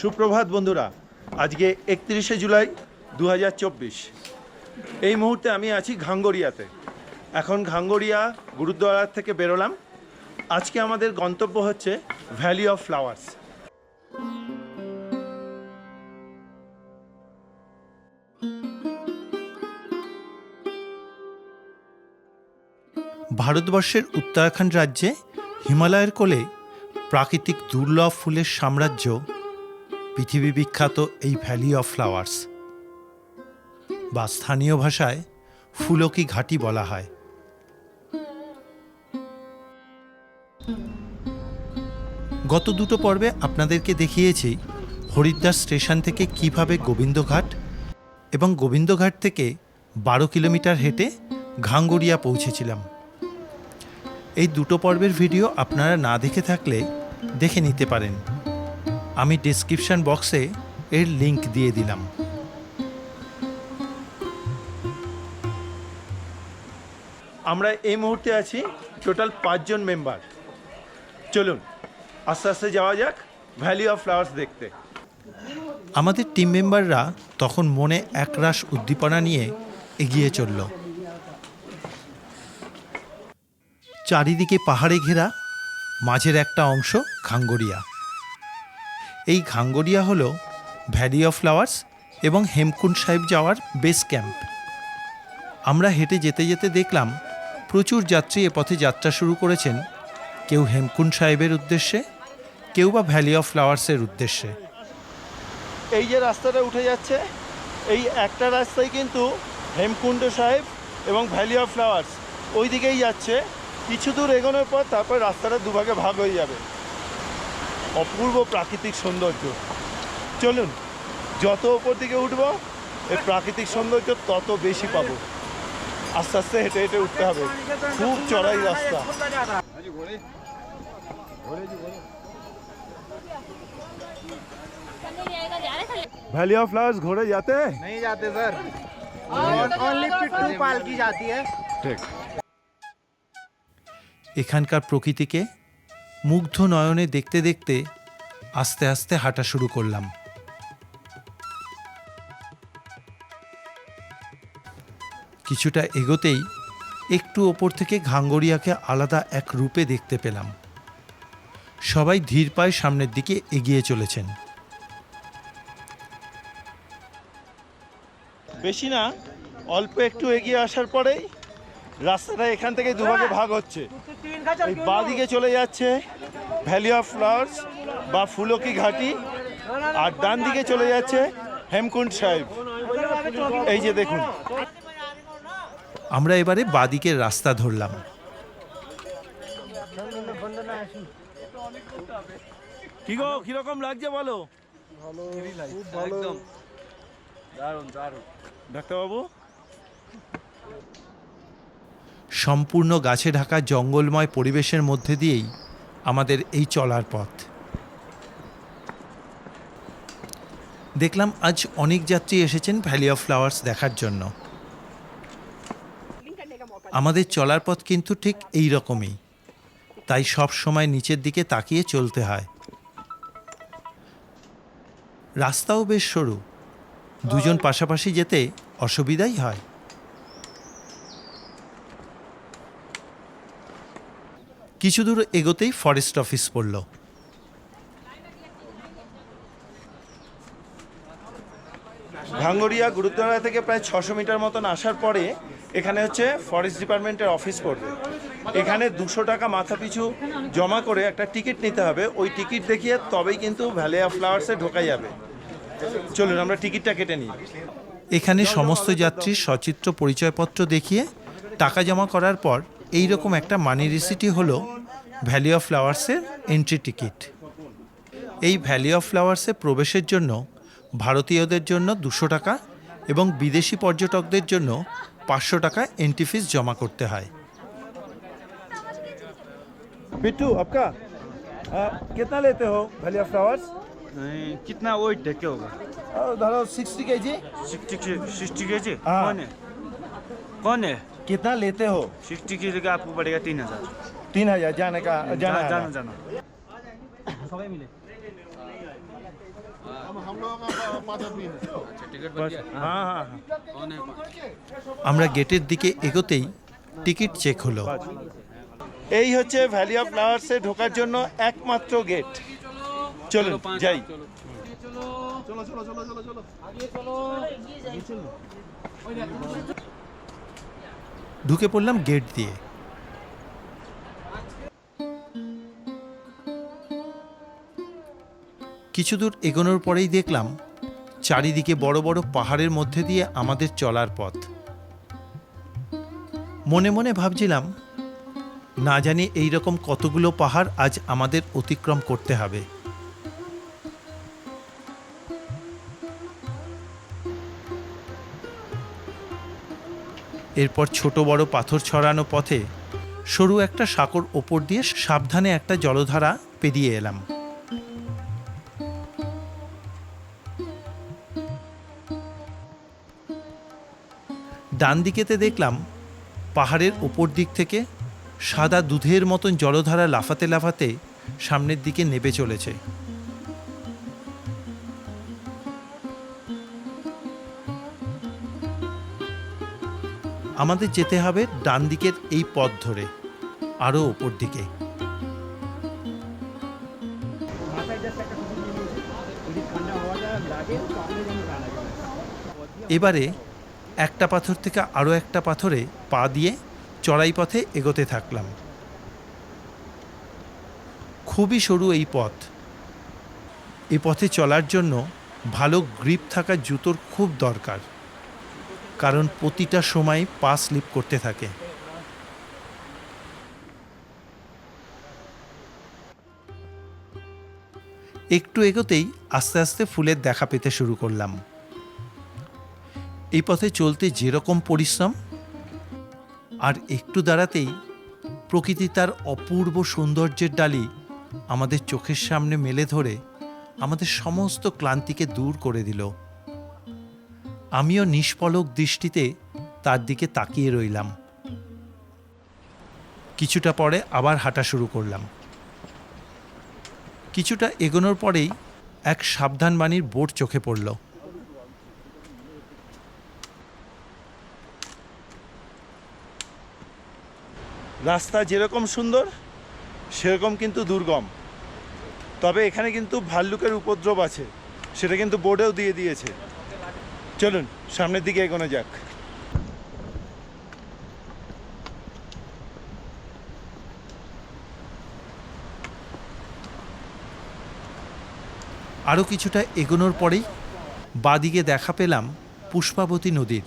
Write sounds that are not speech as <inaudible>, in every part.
সুপ্রভাত বন্ধুরা, আজকে একত্রিশে জুলাই দু হাজার চব্বিশ। এই মুহূর্তে আমি আছি ঘাঙ্গরিয়াতে। এখন ঘাঙ্গরিয়া গুরুদ্বারা থেকে বেরোলাম। আজকে আমাদের গন্তব্য হচ্ছে ভ্যালি অফ ফ্লাওয়ার্স ভারতবর্ষের উত্তরাখণ্ড রাজ্যে হিমালয়ের কোলে প্রাকৃতিক দুর্লভ ফুলের সাম্রাজ্য পৃথিবী বিখ্যাত এই ভ্যালি অফ ফ্লাওয়ার্স। বা স্থানীয় ভাষায় ফুলকি ঘাটি বলা হয়। গত দুটো পর্বে আপনাদেরকে দেখিয়েছি হরিদ্বার স্টেশন থেকে কীভাবে গোবিন্দঘাট এবং গোবিন্দঘাট থেকে বারো কিলোমিটার হেঁটে ঘাঙ্গড়িয়া পৌঁছেছিলাম। এই দুটো পর্বের ভিডিও আপনারা না দেখে থাকলে দেখে নিতে পারেন। আমি ডেসক্রিপশন বক্সে এর লিংক দিয়ে দিলাম। আমরা এই মুহূর্তে আছি টোটাল পাঁচজন মেম্বার চলুন আস্তে আস্তে যাওয়া যাক ভ্যালি অফ ফ্লাওয়ার্স দেখতে। আমাদের টিম মেম্বাররা তখন মনে একরাশ উদ্দীপনা নিয়ে এগিয়ে চলল। চারিদিকে পাহাড়ে ঘেরা মাঝের একটা অংশ ঘাঙ্গরিয়া এই ঘাঙ্গরিয়া হল ভ্যালি অফ ফ্লাওয়ার্স এবং হেমকুণ্ড সাহেব যাওয়ার বেস ক্যাম্প। আমরা হেঁটে যেতে যেতে দেখলাম প্রচুর যাত্রী এ পথে যাত্রা শুরু করেছেন কেউ হেমকুণ্ড সাহেবের উদ্দেশ্যে, কেউ বা ভ্যালি অফ ফ্লাওয়ার্সের উদ্দেশ্যে। এই যে রাস্তাটা উঠে যাচ্ছে, এই একটা রাস্তায় কিন্তু হেমকুণ্ড সাহেব এবং ভ্যালি অফ ফ্লাওয়ার্স ওই দিকেই যাচ্ছে। কিছু দূর এগোনোর পর তারপর রাস্তাটা দুভাগে ভাগ হয়ে যাবে। অপূর্ব প্রাকৃতিক সৌন্দর্য চলুন যত ওপর দিকে উঠবো এই প্রাকৃতিক সৌন্দর্য তত বেশি পাবো আস্তে আস্তে হেঁটে হেঁটে উঠতে হবে খুব চড়াই রাস্তা ভ্যালি অফ ফ্লাওয়ার্স ঘোরে যাতে नहीं जाते सर ओनली पिट्टू पालकी जाती है ঠিক এখানকার প্রকৃতিকে মুগ্ধ নয়নে দেখতে দেখতে আস্তে আস্তে হাঁটা শুরু করলাম। কিছুটা এগোতেই একটু ওপর থেকে ঘাঙ্গরিয়াকে আলাদা এক রূপে দেখতে পেলাম। সবাই ধীর পায়ে সামনের দিকে এগিয়ে চলেছেন। বেশি না, অল্প একটু এগিয়ে আসার পরেই রাস্তাটা এখান থেকে দুভাগে ভাগ হচ্ছে। এই বাঁ দিকে চলে যাচ্ছে ভ্যালি অফ ফ্লাওয়ার্স বা ফুলকি ঘাটি আর ডান দিকে চলে যাচ্ছে হেমকুণ্ড সাহেব। এই যে দেখুন। আমরা এবারে বাদিকের রাস্তা ধরলাম। কি গো কীরকম লাগছে বলো? একদম। দারুণ দারুণ। ডাক্তারবাবু? সম্পূর্ণ গাছে ঢাকা জঙ্গলময় পরিবেশের মধ্যে দিয়েই আমাদের এই চলার পথ। দেখলাম আজ অনেক যাত্রী এসেছেন ভ্যালি অফ ফ্লাওয়ার্স দেখার জন্য। আমাদের চলার পথ কিন্তু ঠিক এই রকমই। তাই সব সময় নিচের দিকে তাকিয়ে চলতে হয়। রাস্তাও বেশ সরু। দুজন পাশাপাশি যেতে অসুবিধাই হয়। কিছু দূর এগোতেই ফরেস্ট অফিস পড়ল। ভাঙ্গরিয়া গুরুদ্বারা থেকে প্রায় ছশো মিটার মতন আসার পরে এখানে হচ্ছে ফরেস্ট ডিপার্টমেন্টের অফিস পড়বে। এখানে দুশো টাকা মাথা পিছু জমা করে একটা টিকিট নিতে হবে। ওই টিকিট দেখিয়ে তবেই কিন্তু ভ্যালি অফ ফ্লাওয়ার্সে ঢোকা যাবে। চলুন আমরা টিকিটটা কেটে নিই। এখানে সমস্ত যাত্রীর সচিত্র পরিচয়পত্র দেখিয়ে টাকা জমা করার পর এই রকম একটা মানি রিসিটই হলো ভ্যালি অফ ফ্লাওয়ার্সের এন্ট্রি টিকিট এই ভ্যালি অফ ফ্লাওয়ার্সে প্রবেশের জন্য ভারতীয়দের জন্য দুশো টাকা এবং বিদেশি পর্যটকদের জন্য পাঁচশো টাকা এন্ট্রি ফিস জমা করতে হয় बिट्टू आपका आ, कितना लेते हो वैली ऑफ फ्लावर्स नहीं कितना वेट है क्या होगा धरो सिक्सटी के जी सिक्सटी के सिक्सटी के जी हाँ। कौन है कौन है कितना लेते हो सिक्सटी के जी का आपको पड़ेगा तीन हजार तीन हजार जाने का जाना जाना आना। जाना जाना हम लोगों का पाँच आदमी है হ্যাঁ হ্যাঁ আমরা গেটের দিকে এগোতেই টিকিট চেক হলো এই হচ্ছে ভ্যালি অফ ফ্লাওয়ার্সে ঢোকার জন্য একমাত্র গেট চলুন যাই चलो चलो चलो चलो चलो ঢুকে পড়লাম গেট দিয়ে। কিছু দূর এগোনোর পরেই দেখলাম, চারিদিকে বড় বড় পাহাড়ের মধ্যে দিয়ে আমাদের চলার পথ। মনে মনে ভাবছিলাম, না জানি এই রকম কতগুলো পাহাড় আজ আমাদের অতিক্রম করতে হবে। এরপর ছোট বড় পাথর ছড়ানো পথে সরু একটা সাঁকর ওপর দিয়ে সাবধানে একটা জলধারা পেরিয়ে এলাম। ডান দিকেতে দেখলাম পাহাড়ের ওপর দিক থেকে সাদা দুধের মতন জলধারা লাফাতে লাফাতে সামনের দিকে নেবে চলেছে। আমাদের যেতে হবে ডান দিকের এই পথ ধরে আরও ওপর দিকে। এবারে একটা পাথর থেকে আরও একটা পাথরে পা দিয়ে চড়াই পথে এগোতে থাকলাম। খুবই সরু এই পথ। এই পথে চলার জন্য ভালো গ্রিপ থাকা জুতোর খুব দরকার। কারণ প্রতিটা সময় পা স্লিপ করতে থাকে। একটু এগোতেই আস্তে আস্তে ফুলের দেখা পেতে শুরু করলাম। এই পথে চলতে যেরকম পরিশ্রম, আর একটু দাঁড়াতেই প্রকৃতি তার অপূর্ব সৌন্দর্যের ডালি আমাদের চোখের সামনে মেলে ধরে আমাদের সমস্ত ক্লান্তিকে দূর করে দিল। আমিও নিষ্পলক দৃষ্টিতে তার দিকে তাকিয়ে রইলাম। কিছুটা পরে আবার হাঁটা শুরু করলাম। কিছুটা এগোনোর পরেই এক সাবধানবাণীর বোর্ড চোখে পড়ল। রাস্তা যেরকম সুন্দর, সেরকম কিন্তু দুর্গম। তবে এখানে কিন্তু ভাল্লুকের উপদ্রব আছে, সেটা কিন্তু বোর্ডেও দিয়ে দিয়েছে। চলুন, সামনের দিকে এগোনো যাক। আরও কিছুটা এগোনোর পরেই বাদিকে দেখা পেলাম পুষ্পাবতী নদীর।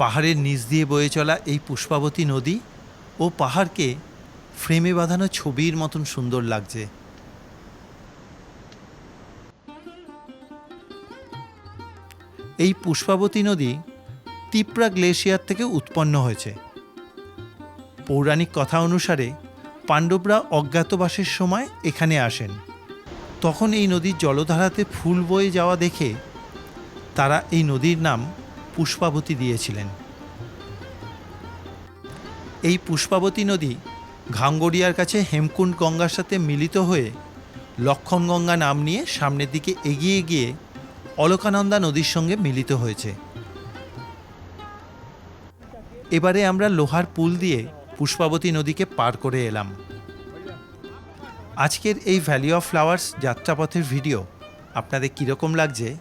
পাহাড়ের নিচ দিয়ে বয়ে চলা এই পুষ্পাবতী নদী ও পাহাড়কে ফ্রেমে বাঁধানো ছবির মতন সুন্দর লাগছে। এই পুষ্পাবতী নদী তিপ্রা গ্লেশিয়ার থেকে উৎপন্ন হয়েছে। পৌরাণিক কথা অনুসারে পাণ্ডবরা অজ্ঞাতবাসের সময় এখানে আসেন। তখন এই নদীর জলধারাতে ফুল বয়ে যাওয়া দেখে তারা এই নদীর নাম পুষ্পাবতী দিয়েছিলেন। এই পুষ্পাবতী নদী ঘাঙ্গড়িয়ার কাছে হেমকুণ্ড গঙ্গার সাথে মিলিত হয়ে লক্ষণ গঙ্গা নাম নিয়ে সামনের দিকে এগিয়ে গিয়ে অলকানন্দা নদীর সঙ্গে মিলিত হয়েছে। এবারে আমরা লোহার পুল দিয়ে পুষ্পাবতী নদীকে পার করে এলাম। আজকের এই ভ্যালি অফ ফ্লাওয়ার্স যাত্রাপথের ভিডিও আপনাদের কীরকম লাগছে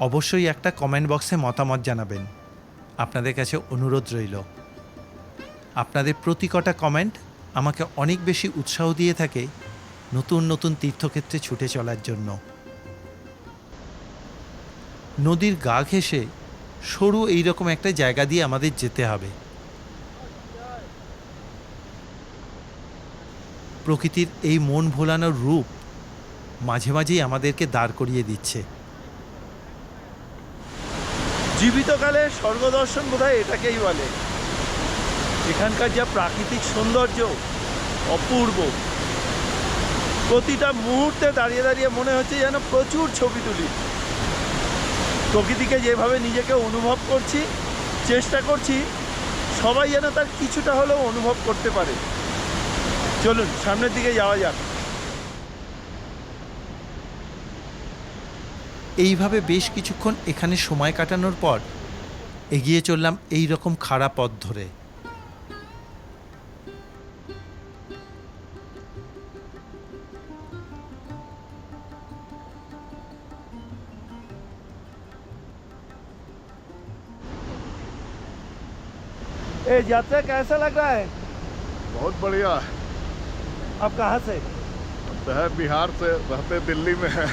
অবশ্যই একটা কমেন্ট বক্সে মতামত জানাবেন। আপনাদের কাছে অনুরোধ রইল। আপনাদের প্রতি কটা কমেন্ট আমাকে অনেক বেশি উৎসাহ দিয়ে থাকে নতুন নতুন তীর্থক্ষেত্রে ছুটে চলার জন্য। নদীর গা ঘেঁষে সরু এইরকম একটা জায়গা দিয়ে আমাদের যেতে হবে। প্রকৃতির এই মন ভোলানোর রূপ মাঝে মাঝেই আমাদেরকে দাঁড় করিয়ে দিচ্ছে। জীবিতকালে স্বর্গদর্শন বোধহয় এটাকেই বলে। এখানকার যা প্রাকৃতিক সৌন্দর্য, অপূর্ব। প্রতিটা মুহূর্তে দাঁড়িয়ে দাঁড়িয়ে মনে হচ্ছে যেন প্রচুর ছবি তুলি। প্রকৃতিকে যেভাবে নিজেকে অনুভব করছি, চেষ্টা করছি, সবাই যেন তার কিছুটা হলেও অনুভব করতে পারে। চলুন, সামনের দিকে যাওয়া যাক। এইভাবে বেশ কিছুক্ষণ এখানে সময় কাটানোর পর এগিয়ে চললাম এই রকম খারাপ পথ ধরে। यात्रा कैसा लग रहा है बहुत बढ़िया आप कहाँ से शहर बिहार से रहते दिल्ली में है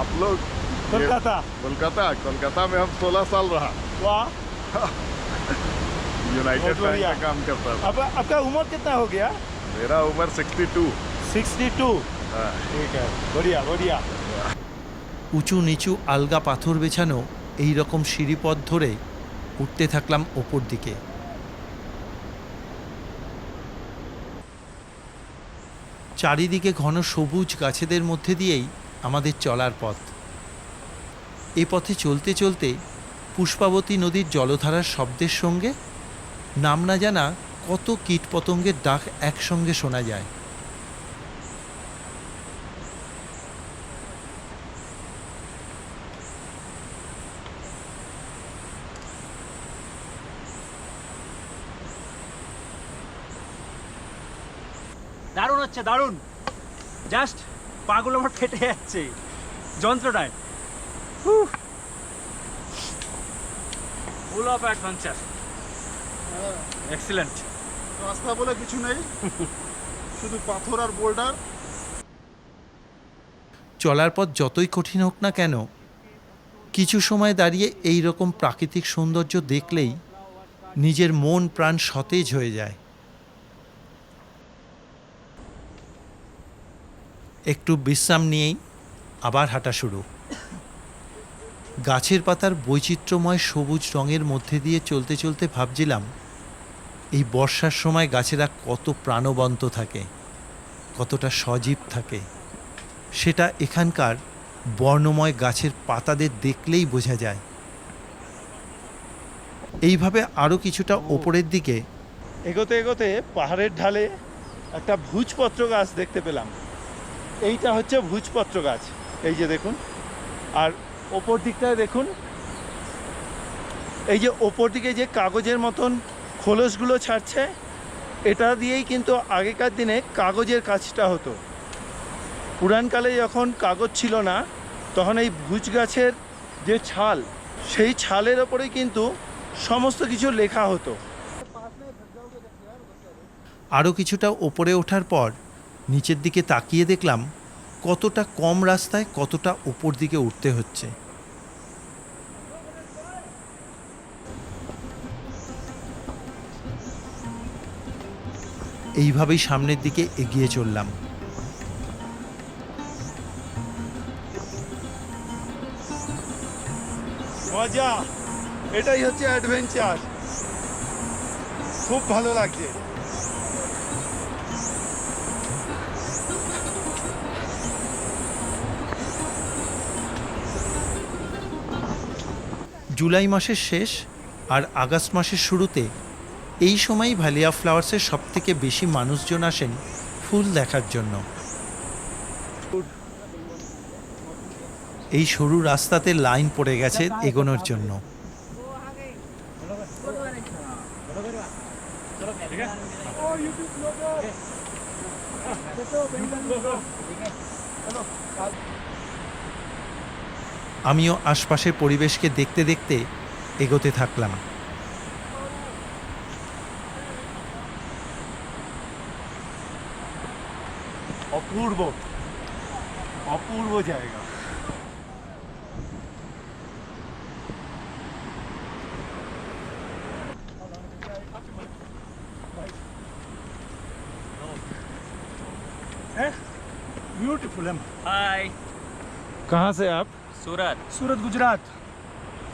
आप लोग ये- कोलकाता कोलकाता कोलकाता में हम 16 साल रहा वाह <laughs> यूनाइटेड बहुत बैंक बढ़िया। में काम करता था अब आपका उम्र कितना हो गया मेरा उम्र 62 सिक्सटी टू हाँ, ठीक है बढ़िया बढ़िया উঁচু নিচু আলগা পাথর বেছানো এই রকম সিঁড়িপথ ধরে উঠতে থাকলাম ওপর দিকে চারিদিকে ঘন সবুজ গাছেদের মধ্যে দিয়েই আমাদের চলার পথ। এ পথে চলতে চলতে পুষ্পাবতী নদীর জলধারার শব্দের সঙ্গে, নাম না জানা কত কীটপতঙ্গের ডাক একসঙ্গে শোনা যায়। দারুণ হচ্ছে দারুণ। জাস্ট পাগুলো আমার ফেটে যাচ্ছে। যন্ত্রটায়। ফুল অফ অ্যাডভেঞ্চার এক্সিলেন্ট রাস্তা বলে কিছু নেই। শুধু পাথর আর বোল্ডার চলার পথ যতই কঠিন হোক না কেন কিছু সময় দাঁড়িয়ে এই রকম প্রাকৃতিক সৌন্দর্য দেখলেই নিজের মন প্রাণ সতেজ হয়ে যায়। একটু বিশ্রাম নিয়েই আবার হাঁটা শুরু। গাছের পাতার বৈচিত্র্যময় সবুজ রঙের মধ্যে দিয়ে চলতে চলতে ভাবছিলাম এই বর্ষার সময় গাছেরা কত প্রাণবন্ত থাকে কতটা সজীব থাকে। সেটা এখানকার বর্ণময় গাছের পাতাদের দেখলেই বোঝা যায়। এইভাবে আরও কিছুটা ওপরের দিকে এগোতে এগোতে পাহাড়ের ঢালে একটা ভুজপত্র গাছ দেখতে পেলাম। এইটা হচ্ছে ভুজপত্র গাছ। এই যে দেখুন। আর ওপর দিকটায় দেখুন। এই যে ওপর দিকে যে কাগজের মতন খোলসগুলো ছাড়ছে, এটা দিয়েই কিন্তু আগেকার দিনে কাগজের কাজটা হতো। পুরানকালে যখন কাগজ ছিল না, তখন এই ভুজ গাছের যে ছাল, সেই ছালের ওপরেই কিন্তু সমস্ত কিছু লেখা হতো। আরও কিছুটা ওপরে ওঠার পর নিচের দিকে তাকিয়ে দেখলাম কতটা কম রাস্তায় কতটা ওপর দিকে উঠতে হচ্ছে। এইভাবেই সামনের দিকে এগিয়ে চললাম। মজা, এটাই হচ্ছে অ্যাডভেঞ্চার খুব ভালো লাগছে। জুলাই মাসের শেষ আর আগস্ট মাসের শুরুতে এই সময়ই ভ্যালিয়া ফ্লাওয়ার্সের সব থেকে বেশি মানুষজন আসেন ফুল দেখার জন্য। এই সরু রাস্তাতে লাইন পড়ে গেছে এগোনোর জন্য। আমিও আশপাশের পরিবেশকে দেখতে দেখতে এগোতে থাকলাম অপূর্ব অপূর্ব জায়গা ब्यूटीफुल है হাই कहाँ से आप सूरत। सूरत गुजरात।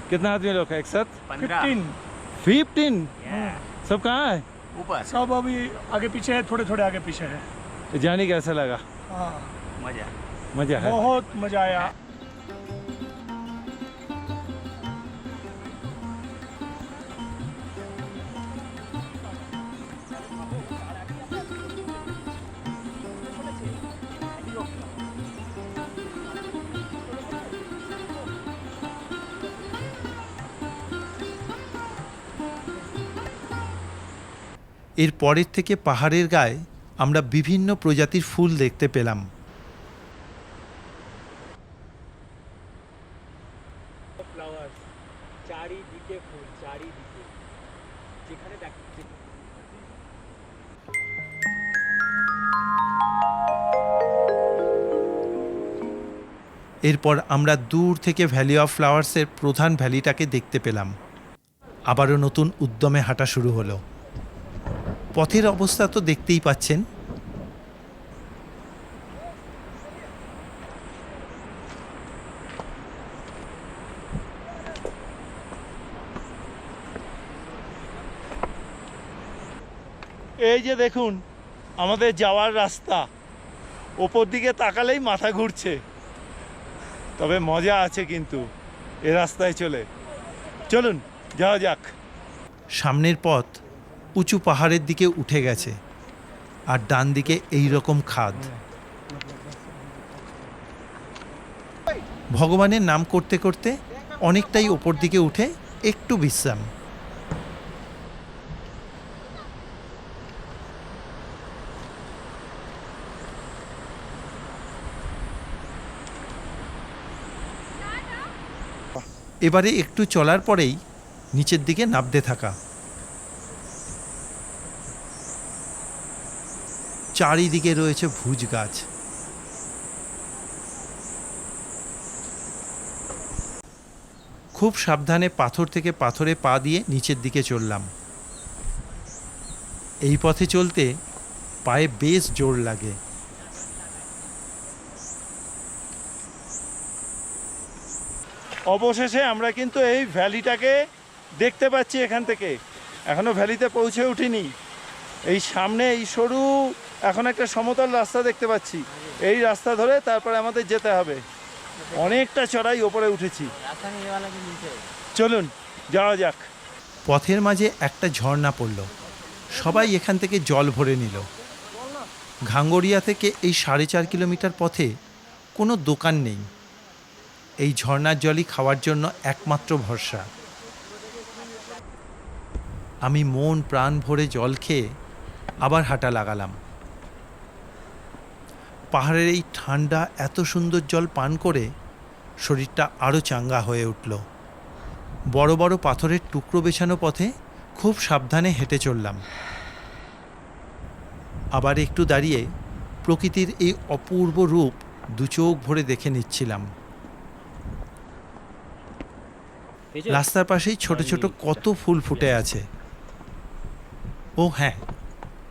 कितना आदमी लोग है? एक साथ? फिफ्टीन फिफ्टीन सब कहाँ है? ऊपर। सब अभी आगे पीछे है थोड़े थोड़े आगे पीछे है। जाने कैसा लगा? हाँ। मज़ा। मज़ा है। बहुत मज़ा आया। এর পরের থেকে পাহাড়ের গায়ে আমরা বিভিন্ন প্রজাতির ফুল দেখতে পেলাম। এরপর আমরা দূর থেকে ভ্যালি অফ ফ্লাওয়ার্সের প্রধান ভ্যালিটাকে দেখতে পেলাম। আবারও নতুন উদ্যমে হাঁটা শুরু হলো। পথের অবস্থা তো দেখতেই পাচ্ছেন। এই যে দেখুন আমাদের যাওয়ার রাস্তা। ওপর দিকে তাকালেই মাথা ঘুরছে। তবে মজা আছে কিন্তু এ রাস্তায় চলে। চলুন যাওয়া যাক। সামনের পথ। উঁচু পাহাড়ের দিকে উঠে গেছে আর ডান দিকে এই রকম খাদ। ভগবানের নাম করতে করতে অনেকটাই ওপর দিকে উঠে একটু বিশ্রাম। এবারে একটু চলার পরেই নিচের দিকে নাবতে থাকা। চারিদিকে রয়েছে ভুজ গাছ। খুব সাবধানে পাথর থেকে পাথরে পা দিয়ে নিচের দিকে চললাম। এই পথে চলতে পায়ে বেশ জোর লাগে। অবশেষে আমরা কিন্তু এই ভ্যালিটাকে দেখতে পাচ্ছি এখান থেকে। এখনও ভ্যালিতে পৌঁছে উঠিনি। এই সামনে এই সরু এখন একটা সমতল রাস্তা দেখতে পাচ্ছি। এই রাস্তা ধরে তারপরে আমাদের যেতে হবে। অনেকটা চড়াই ওপরে উঠেছি। চলুন, যাওয়া যাক। পথের মাঝে একটা ঝর্ণা পড়ল। সবাই এখান থেকে জল ভরে নিল। ঘাঙ্গরিয়া থেকে এই সাড়ে চার কিলোমিটার পথে কোনো দোকান নেই। এই ঝর্ণার জলই খাওয়ার জন্য একমাত্র ভরসা। আমি মন প্রাণ ভরে জল খেয়ে আবার হাঁটা লাগালাম। পাহাড়ের এই ঠান্ডা এত সুন্দর জল পান করে শরীরটা আরও চাঙ্গা হয়ে উঠল। বড় বড় পাথরের টুকরো বেছানো পথে খুব সাবধানে হেঁটে চললাম। আবার একটু দাঁড়িয়ে প্রকৃতির এই অপূর্ব রূপ দু চোখ ভরে দেখে নিচ্ছিলাম। রাস্তার পাশেই ছোট ছোট কত ফুল ফুটে আছে। ও হ্যাঁ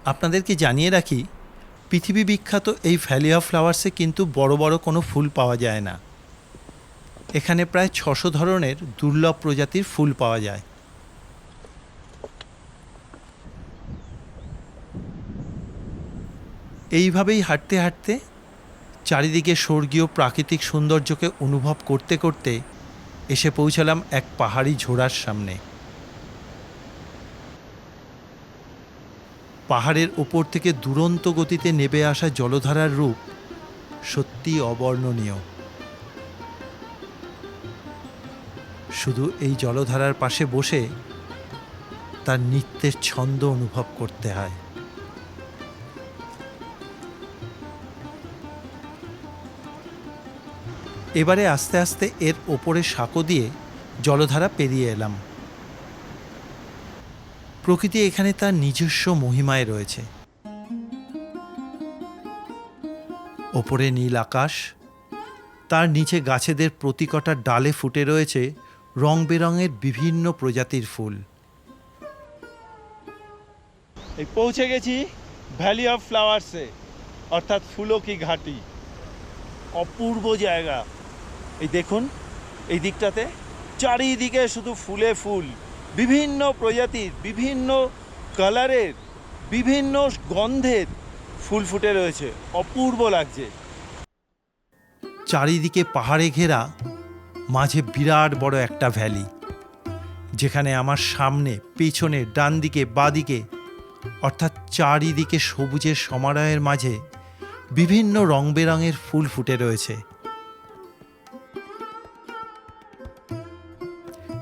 আপনাদেরকে জানিয়ে রাখি পৃথিবী বিখ্যাত এই ভ্যালি অফ ফ্লাওয়ার্সে কিন্তু বড় বড় কোনো ফুল পাওয়া যায় না। এখানে প্রায় ছশো ধরনের দুর্লভ প্রজাতির ফুল পাওয়া যায়। এইভাবেই হাঁটতে হাঁটতে চারিদিকে স্বর্গীয় প্রাকৃতিক সৌন্দর্যকে অনুভব করতে করতে এসে পৌঁছালাম এক পাহাড়ি ঝোড়ার সামনে। পাহাড়ের ওপর থেকে দুরন্ত গতিতে নেবে আসা জলধারার রূপ সত্যি অবর্ণনীয়। শুধু এই জলধারার পাশে বসে তার নৃত্যের ছন্দ অনুভব করতে হয়। এবারে আস্তে আস্তে এর ওপরে সাঁকো দিয়ে জলধারা পেরিয়ে এলাম। প্রকৃতি এখানে তার নিজস্ব মহিমায় রয়েছে। ওপরে নীল আকাশ, তার নিচে গাছেদের প্রতিকটা ডালে ফুটে রয়েছে রং বেরঙের বিভিন্ন প্রজাতির ফুল। এই পৌঁছে গেছি ভ্যালি অফ ফ্লাওয়ার্সে অর্থাৎ ফুলকি ঘাটি। অপূর্ব জায়গা। এই দেখুন, এই দিকটাতে চারিদিকে শুধু ফুলে ফুল। বিভিন্ন প্রজাতির বিভিন্ন কালারের বিভিন্ন গন্ধের ফুল ফুটে রয়েছে। অপূর্ব লাগছে। চারিদিকে পাহাড়ে ঘেরা, মাঝে বিরাট বড় একটা ভ্যালি যেখানে আমার সামনে, পেছনে ডান দিকে বাদিকে, অর্থাৎ চারিদিকে সবুজের সমারোহের মাঝে, বিভিন্ন রং বেরঙের ফুল ফুটে রয়েছে।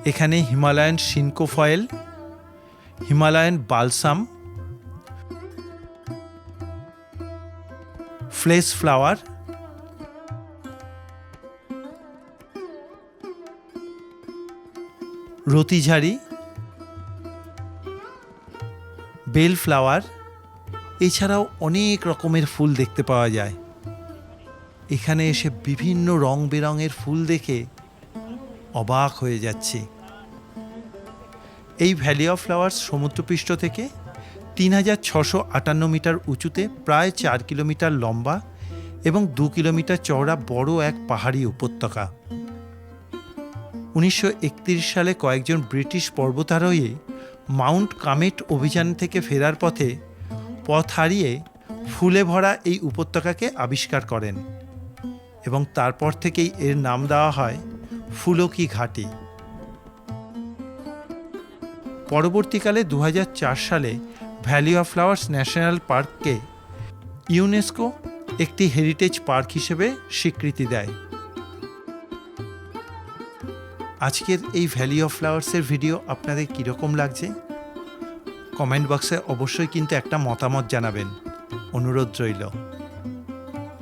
এখানে Himalayan cinquefoil, Himalayan balsam, fleece flower, রতিঝাড়ি, bell flower, এছাড়াও অনেক রকমের ফুল দেখতে পাওয়া যায়। এখানে এসে বিভিন্ন রং বেরঙের ফুল দেখে অবাক হয়ে যাচ্ছি। এই ভ্যালি অফ ফ্লাওয়ার্স সমুদ্রপৃষ্ঠ থেকে তিন হাজার ছশো আটান্ন মিটার উঁচুতে প্রায় চার কিলোমিটার লম্বা এবং দু কিলোমিটার চওড়া বড় এক পাহাড়ি উপত্যকা। উনিশশো একত্রিশ সালে কয়েকজন ব্রিটিশ পর্বতারোহী মাউন্ট কামেট অভিযান থেকে ফেরার পথে পথ হারিয়ে ফুলে ভরা এই উপত্যকাকে আবিষ্কার করেন এবং তারপর থেকেই এর নাম দেওয়া হয় ফুলকি ঘাটি। পরবর্তীকালে দু হাজার চার সালে ভ্যালি অফ ফ্লাওয়ার্স ন্যাশনাল পার্ককে ইউনেস্কো একটি হেরিটেজ পার্ক হিসেবে স্বীকৃতি দেয়। আজকের এই ভ্যালি অফ ফ্লাওয়ার্সের ভিডিও আপনাদের কীরকম লাগছে? কমেন্ট বক্সে অবশ্যই কিন্তু একটা মতামত জানাবেন। অনুরোধ রইল।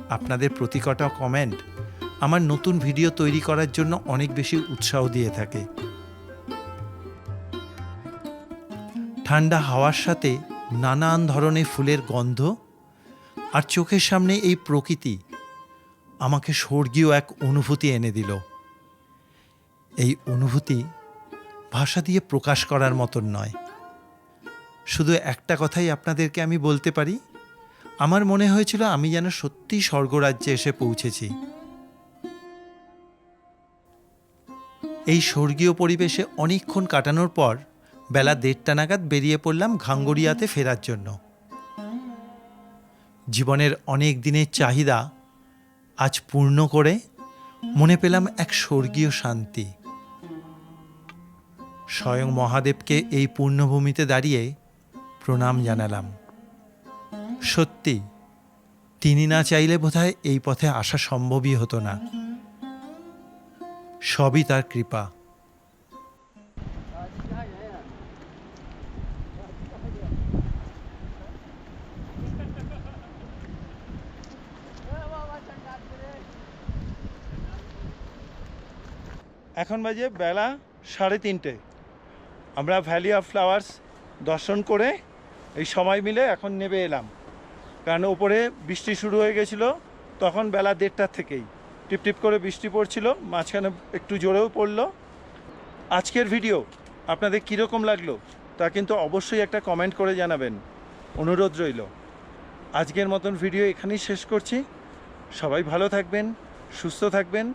আপনাদের প্রতি কটা কমেন্ট আমার নতুন ভিডিও তৈরি করার জন্য অনেক বেশি উৎসাহ দিয়ে থাকে। ঠান্ডা হাওয়ার সাথে নানান ধরনের ফুলের গন্ধ আর চোখের সামনে এই প্রকৃতি আমাকে স্বর্গীয় এক অনুভূতি এনে দিল। এই অনুভূতি ভাষা দিয়ে প্রকাশ করার মতন নয়। শুধু একটা কথাই আপনাদেরকে আমি বলতে পারি, আমার মনে হয়েছিল আমি যেন সত্যি স্বর্গরাজ্যে এসে পৌঁছেছি। এই স্বর্গীয় পরিবেশে অনেকক্ষণ কাটানোর পর বেলা দেড়টা নাগাদ বেরিয়ে পড়লাম ঘাঙ্গড়িয়াতে ফেরার জন্য। জীবনের অনেক দিনের চাহিদা আজ পূর্ণ করে মনে পেলাম এক স্বর্গীয় শান্তি। স্বয়ং মহাদেবকে এই পূর্ণভূমিতে দাঁড়িয়ে প্রণাম জানালাম। সত্যি, তিনি না চাইলে বোধহয় এই পথে আসা সম্ভবই হতো না। সবই তার কৃপা। এখন বাজে বেলা সাড়ে তিনটে। আমরা ভ্যালি অফ ফ্লাওয়ার্স দর্শন করে এই সময় মিলে এখন নেবে এলাম। কারণ ওপরে বৃষ্টি শুরু হয়ে গেছিল, তখন বেলা দেড়টার থেকেই। টিপ টিপ করে বৃষ্টি পড়ছিল, মাঝখানে একটু জোরেও পড়ল। আজকের ভিডিও আপনাদের কীরকম লাগল তা কিন্তু অবশ্যই একটা কমেন্ট করে জানাবেন। অনুরোধ রইল। আজকের মতন ভিডিও এখানেই শেষ করছি। সবাই ভালো থাকবেন, সুস্থ থাকবেন।